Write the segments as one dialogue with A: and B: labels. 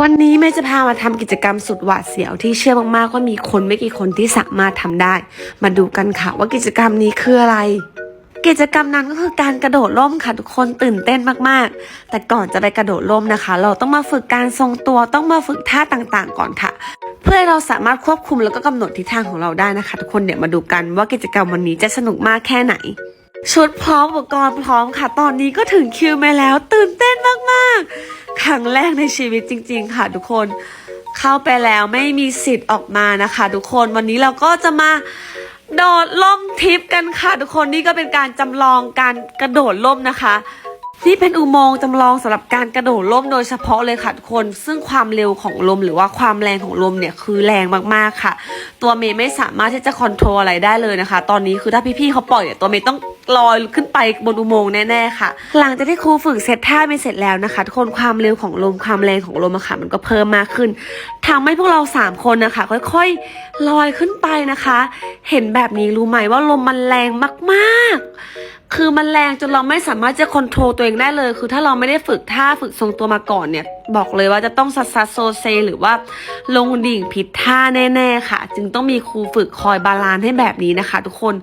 A: วันนี้แม่จะพามาทำกิจกรรมสุดหวาดเสียวที่เชื่อมากๆว่ามีคนไม่กี่คนที่สามารถทำได้ มาดูกันค่ะว่ากิจกรรมนี้คืออะไร กิจกรรมนั้นก็คือการกระโดดร่มค่ะทุกคนตื่นเต้นมากๆ แต่ก่อนจะไปกระโดดร่มนะคะ เราต้องมาฝึกการทรงตัวต้องมาฝึกท่าต่างๆ ก่อนค่ะ เพื่อให้เราสามารถควบคุมแล้วก็กำหนดทิศทางของเราได้นะคะ ทุกคนเดี๋ยวมาดูกันว่ากิจกรรมวันนี้จะสนุกมากแค่ไหน ชุดพร้อมอุปกรณ์พร้อมค่ะ ตอนนี้ก็ถึงคิวมาแล้ว ตื่นเต้นมากๆ ครั้งแรกในชีวิตจริง ๆ ค่ะทุกคน เข้าไปแล้วไม่มีสิทธิ์ออกมานะคะ ทุกคนวันนี้เราก็จะมาโดดล่มทิปกันค่ะ ทุกคนนี่ก็เป็นการจำลองการกระโดดล่มนะคะนี่เป็นอุโมงค์จำลองสำหรับการกระโดดร่มโดยเฉพาะเลยค่ะทุกคน ซึ่งความเร็วของลมหรือว่าความแรงของลมเนี่ยคือแรงมากๆค่ะ ตัวเมย์ไม่สามารถที่จะคอนโทรลอะไรได้เลยนะคะ ตอนนี้คือถ้าพี่ๆเขาปล่อยเนี่ยตัวเมย์ต้อง ลอยขึ้นไปบนอุโมงค์แน่ๆค่ะ หลังจากที่ครูฝึกเซตท่าไปเสร็จแล้วนะคะทุกคนความเร็วของลมความแรงของลมอะค่ะมันก็เพิ่มมากขึ้นทำให้พวกเราสามคนนะคะค่อยๆลอยขึ้นไปนะคะ เห็นแบบนี้รู้ไหมว่าลมมันแรงมากๆ คือมันแรงจนเราไม่สามารถจะคอนโทรลตัวเองได้เลย คือถ้าเราไม่ได้ฝึกท่าฝึกทรงตัวมาก่อนเนี่ย บอกเลยว่าจะต้องซัดซัดโซเซ หรือว่าลงดิ่งผิดท่าแน่ๆค่ะ จึงต้องมีครูฝึกคอยบาลานซ์ให้แบบนี้นะคะ ทุกคน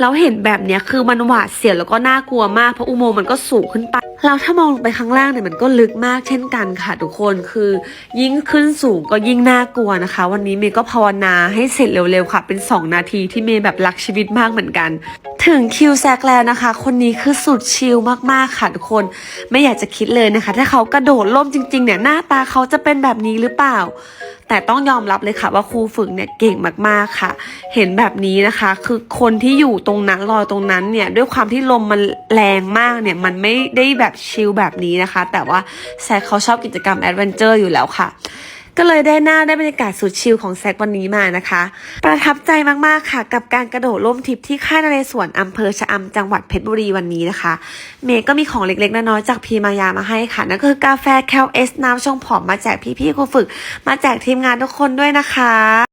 A: เราเห็นแบบเนี้ยคือมันหวาดเสียวแล้วก็น่ากลัวมากเพราะอุโมงค์มันก็สูงขึ้นไปเราถ้ามองลงไปข้างล่างเนี่ยมันก็ลึกมากเช่นกันค่ะ ทุกคนคือยิ่งขึ้นสูงก็ยิ่งน่ากลัวนะคะ วันนี้เมย์ก็ภาวนาให้เสร็จเร็วๆค่ะ เป็น 2 นาทีที่เมย์แบบรักชีวิตมากเหมือนกัน ถึงคิวแซกแล้วนะคะ คนนี้คือสุดชิลมากๆค่ะทุกคนไม่อยากจะคิดเลยนะคะ ถ้าเขากระโดดล่มจริงๆเนี่ยหน้าตาเขาจะเป็นแบบนี้หรือเปล่า แต่ต้องยอมรับเลยค่ะว่าครูฝึกเนี่ยเก่งมากๆค่ะ เห็นแบบนี้นะคะ คือคนที่อยู่ตรงนั้นลอยตรงนั้นเนี่ยด้วยความที่ลมมันแรงมากเนี่ยมันไม่ได้แบบชิลแบบนี้นะคะ แต่ว่าแซคเขาชอบกิจกรรมแอดเวนเจอร์อยู่แล้วค่ะ ก็เลยได้หน้าได้บรรยากาศสุดชิลของแซกวันนี้มานะคะ ประทับใจมากๆค่ะ กับการกระโดดร่มทิพย์ที่ค่ายนเรศวรอำเภอชะอำจังหวัดเพชรบุรีวันนี้นะคะ เมย์ก็มีของเล็กๆน้อยๆจากพีมายามาให้ค่ะนั่นก็คือกาแฟแคลเอสน้ำชงผอมมาแจกพี่ๆครูฝึก มาแจกทีมงานทุกคนด้วยนะคะ